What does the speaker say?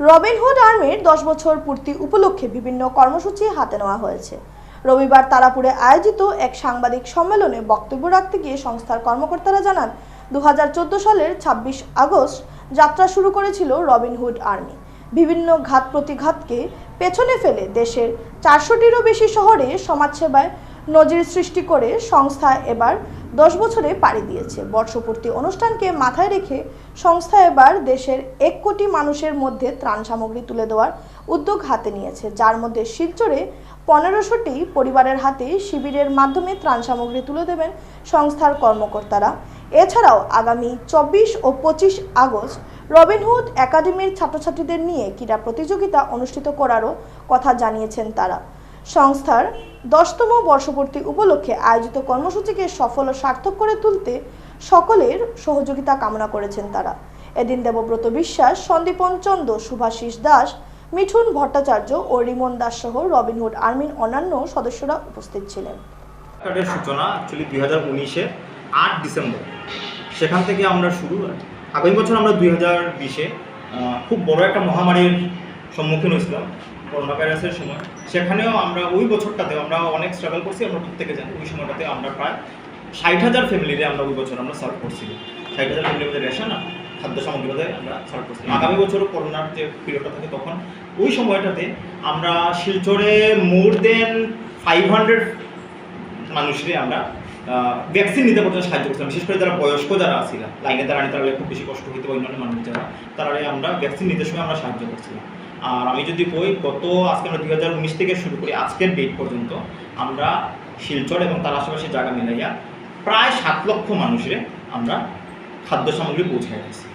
Robin Hood আর্মির দশ বছর পূর্তি উপলক্ষে বিভিন্ন কর্মসূচি হাতে নেওয়া হয়েছে। রবিবার তারাপুরে আয়োজিত এক সাংবাদিক সম্মেলনে বক্তব্য রাখতে গিয়ে সংস্থার কর্মকর্তারা জানান দু হাজার চোদ্দ সালের ২৬ আগস্ট যাত্রা শুরু করেছিল রবিনহুড আর্মি। বিভিন্ন ঘাত প্রতিঘাতকে পেছনে ফেলে দেশের চারশোটিরও বেশি শহরে সমাজসেবায় নজির সৃষ্টি করে সংস্থা এবার দশ বছরে পাড়ি দিয়েছে। বর্ষপূর্তি অনুষ্ঠানকে মাথায় রেখে সংস্থা এবার দেশের এক কোটি মানুষের মধ্যে ত্রাণ সামগ্রী তুলে দেওয়ার উদ্যোগ হাতে নিয়েছে। যার মধ্যে শিলচরে পনেরোশোটি পরিবারের হাতে শিবিরের মাধ্যমে ত্রাণ সামগ্রী তুলে দেবেন সংস্থার কর্মকর্তারা। এছাড়াও আগামী চব্বিশ ও পঁচিশ আগস্ট রবিনহুড একাডেমির ছাত্রছাত্রীদের নিয়ে ক্রীড়া প্রতিযোগিতা অনুষ্ঠিত করারও কথা জানিয়েছেন তারা। সংস্থার দশতম বর্ষপূর্তি উপলক্ষে আয়োজিত কর্মসূচিকে সফল ও সার্থক করে তুলতে সকলের সহযোগিতা কামনা করেছেন তারা। এদিন দেবব্রত বিশ্বাস, সন্দীপন চন্দ সুভাষিস দাস, মিঠুন ভট্টাচার্য ও রিমন দাস সহ রবিনহুড আর্মির অন্যান্য সদস্যরা উপস্থিত ছিলেন। সূচনা দুই হাজার উনিশের আট ডিসেম্বর। সেখান থেকে আমরা শুরু আগামী বছর আমরা দুই হাজার বিশে খুব বড় একটা মহামারীর সম্মুখীন হয়েছিলাম। করোনা ভাইরাসের সময়। সেখানেও আমরা ওই বছরটাতেও আমরা অনেক স্ট্রাগল করছি, আমরা প্রত্যেকে জানি ওই সময়টাতে আমরা প্রায় ষাট হাজার ফ্যামিলিতে আমরা ওই বছর আমরা সার্ভ করছি। ষাট হাজার ফ্যামিলির মধ্যে রেশন আর খাদ্য সামগ্রী মধ্যে আমরা সার্ভ করছি। আগামী বছরও করোনার যে পিরিয়ডটা থাকে তখন, ওই সময়টাতে আমরা শিলচরে মোর দেন ফাইভ হান্ড্রেড মানুষরে আমরা ভ্যাকসিন নিতে পর্যন্ত সাহায্য করছিলাম। বিশেষ করে যারা বয়স্ক যারা ছিল লাইনে দাঁড়ানি তারা খুব বেশি কষ্ট হইতে অন্যান্য মানুষ যারা তারা আমরা ভ্যাকসিন নিতে সময় আমরা সাহায্য করছিলাম। আর আমি যদি বই গত আজকে আমরা দুই হাজার উনিশ থেকে শুরু করি, আজকের ডেট পর্যন্ত, আমরা শিলচর এবং তার আশেপাশে জায়গা মিলাইয়া প্রায় সাত লক্ষ মানুষের আমরা খাদ্য সামগ্রী পৌঁছে গেছি